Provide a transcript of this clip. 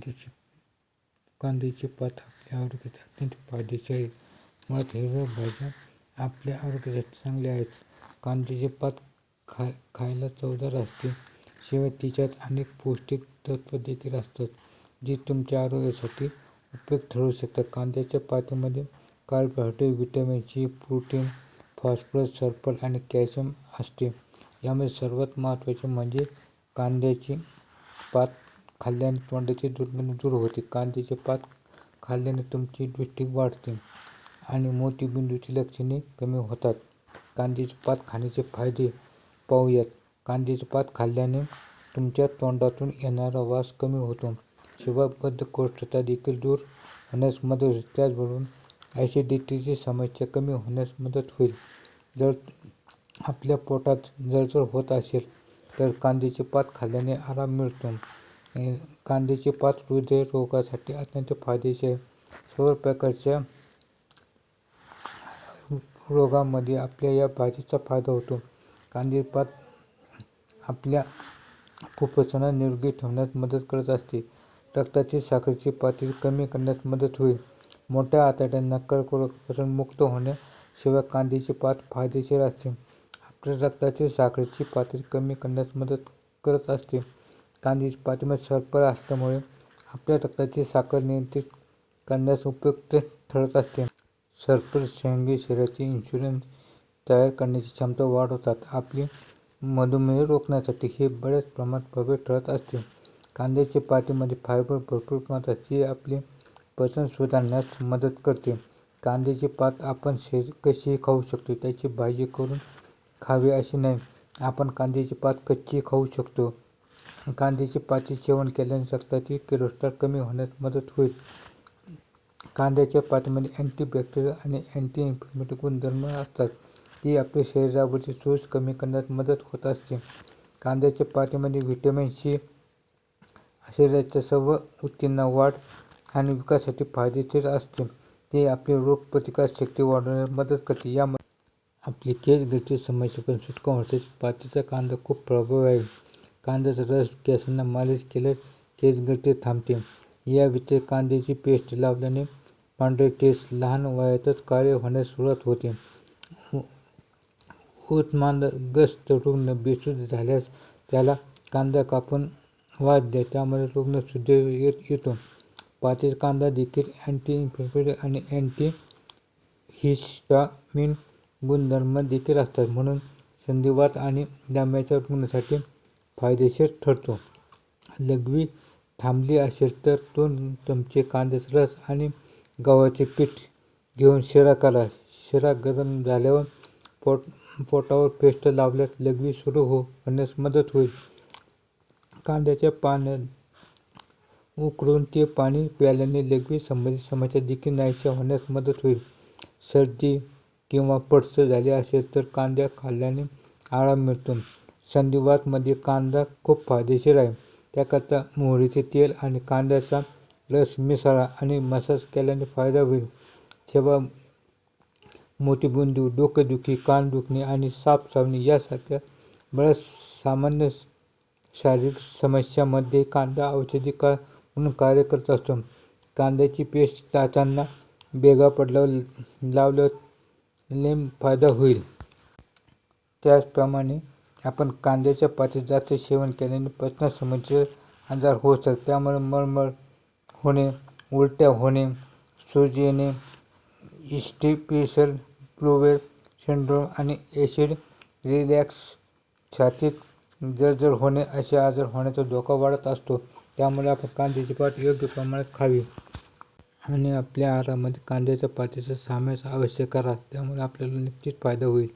कांद्याची कांद्याची पात आपल्या आरोग्यात अत्यंत फायदेशीर आहे. मुळात हिरव्या भाज्या आपल्या आरोग्यासाठी चांगल्या आहेत. कांद्याची पात खा खायला चवदार असते. शिवाय तिच्यात अनेक पौष्टिक तत्त्व देखील असतात जी तुमच्या आरोग्यासाठी उपयुक्त ठरू शकतात. कांद्याच्या पातीमध्ये carbohydrate vitamin C protein phosphorus sulphur आणि कॅल्शियम असते. यामध्ये सर्वात महत्त्वाचे म्हणजे कांद्याची पात खाल्ल्याने तोंडाची दुर्गंध दूर होते. कांद्याचे पात खाल्ल्याने तुमची दृष्टी वाढते आणि मोतीबिंदूची लक्षणे कमी होतात. कांद्याचे पात खाण्याचे फायदे पाहूयात. कांद्याचे पात खाल्ल्याने तुमच्या तोंडातून येणारा वास कमी होतो. शिवाय बद्धकोष्ठता देखील दूर होण्यास मदत होते. त्याचबरोबर ॲसिडिटीची समस्या कमी होण्यास मदत होईल. जर आपल्या पोटात जळजळ होत असेल तर कांद्याचे पात खाल्ल्याने आराम मिळतो. कांद्याची पात हृदयरोगासाठी अत्यंत फायदेशीर सर्व प्रकारच्या रोगांमध्ये आपल्या या भाजीचा फायदा होतो. कांद्याची पात आपल्या फुफ्फुसांना निरोगी ठेवण्यास मदत करत असते. रक्तातील साखरेची पातळी कमी करण्यास मदत होईल. मोठ्या आतड्यांना कर्करोगापासून मुक्त होण्याशिवाय कांद्याचे कांद्याची पात फायदेशीर असते. आपल्या रक्तातील साखरेची पातळी कमी करण्यास मदत करत असते. कांद्याची पातीमध्ये सल्फर असल्यामुळे आपल्या रक्ताची साखर नियंत्रित करण्यास उपयुक्त ठरत असते. सल्फर शेंगे शरीराची इन्शुलिन तयार करण्याची क्षमता वाढवतात. आपली मधुमेह रोखण्यासाठी हे बऱ्याच प्रमाणात प्रभावी ठरत असते. कांद्याच्या पातीमध्ये फायबर भरपूर प्रमाणात असते जे आपले पचन सुधारण्यास मदत करते. कांद्याची पात आपण शे कशीही खाऊ शकतो त्याची भाजी करून खावी अशी नाही. आपण कांद्याची पात कच्ची खाऊ शकतो. कांद्याची पाती सेवन केल्याने रक्तातील कोलेस्ट्रॉल कमी होण्यास मदत होईल. कांद्याच्या पातीमध्ये अँटीबॅक्टेरियल आणि अँटी इन्फ्लेमेटरी गुणधर्म असतात. ती आपल्या शरीरावरची सूज कमी करण्यात मदत होत असते. कांद्याच्या पातीमध्ये व्हिटॅमिन सी शरीराच्या सर्व ऊतींना वाढ आणि विकासासाठी फायदेशीर असते. ते आपली रोगप्रतिकारशक्ती वाढवण्यास मदत करते. यामध्ये आपली केस गळती समस्येपासून सुटका होते पातीचा कांदा खूप प्रभावी आहे. कांद्याचा रस केसांना मालिश केल्यास केस गळती थांबते. या व्यतिरिक्त कांद्याची पेस्ट लावल्याने पांढरे केस लहान वयातच काळे होण्यास सुरुवात होते. उस्मानाग्रस्त रुग्ण बेशुद्ध झाल्यास त्याला कांदा कापून वास द्या त्यामुळे रुग्ण शुद्ध येतो पातीचा कांदा देखील अँटी इन्फ्लेमेटरी आणि अँटी हिस्टामिन गुणधर्म देखील असतात. म्हणून संधिवात आणि दम्याच्या रुग्णासाठी फायदेशीर ठरतो. लघवी थांबली असेल तर दोन चमचे कांद्याचा रस आणि गव्हाचे पीठ घेऊन शिरा करा. शिरा गरम झाल्यावर पोट पोटावर पेस्ट लावल्यास लघवी सुरू हो होण्यास मदत होईल. कांद्याच्या पाण्यात उकळून ते पाणी प्यायल्याने लघवी संबंधित समस्या देखील नाहीशा होण्यास मदत होईल. सर्दी किंवा पडसं झाली असेल तर कांद्या खाल्ल्याने आराम मिळतो. संधिवातमध्ये कांदा खूप फायदेशीर आहे. त्याकरता मोहरीचे तेल आणि कांद्याचा रस मिसळा आणि मसाज केल्याने फायदा होईल. तेव्हा मोठी बुंदू डोकेदुखी कान दुखणे आणि साप चावणे यासारख्या बऱ्याच सामान्य शारीरिक समस्यामध्ये कांदा औषधी का म्हणून कार्य करत असतो. कांद्याची पेस्ट टाचांना बेगा पडल्यावर लावल्याने फायदा होईल. त्याचप्रमाणे आपण कांद्याच्या पातीत जास्त सेवन केल्याने पचनासंबंधीचे आजार होऊ शकतात. त्यामुळे मळमळ होणे उलट्या होणे सूज येणे इंटस्टिशियल प्लुवेल सिंड्रोम आणि ॲसिड रिलॅक्स छातीत जळजळ होणे असे आजार होण्याचा धोका वाढत असतो. त्यामुळे आपण कांद्याची पात योग्य प्रमाणात खावी आणि आपल्या आहारामध्ये कांद्याच्या पातीचा समावेश अवश्य करा. त्यामुळे आपल्याला नक्कीच फायदा होईल.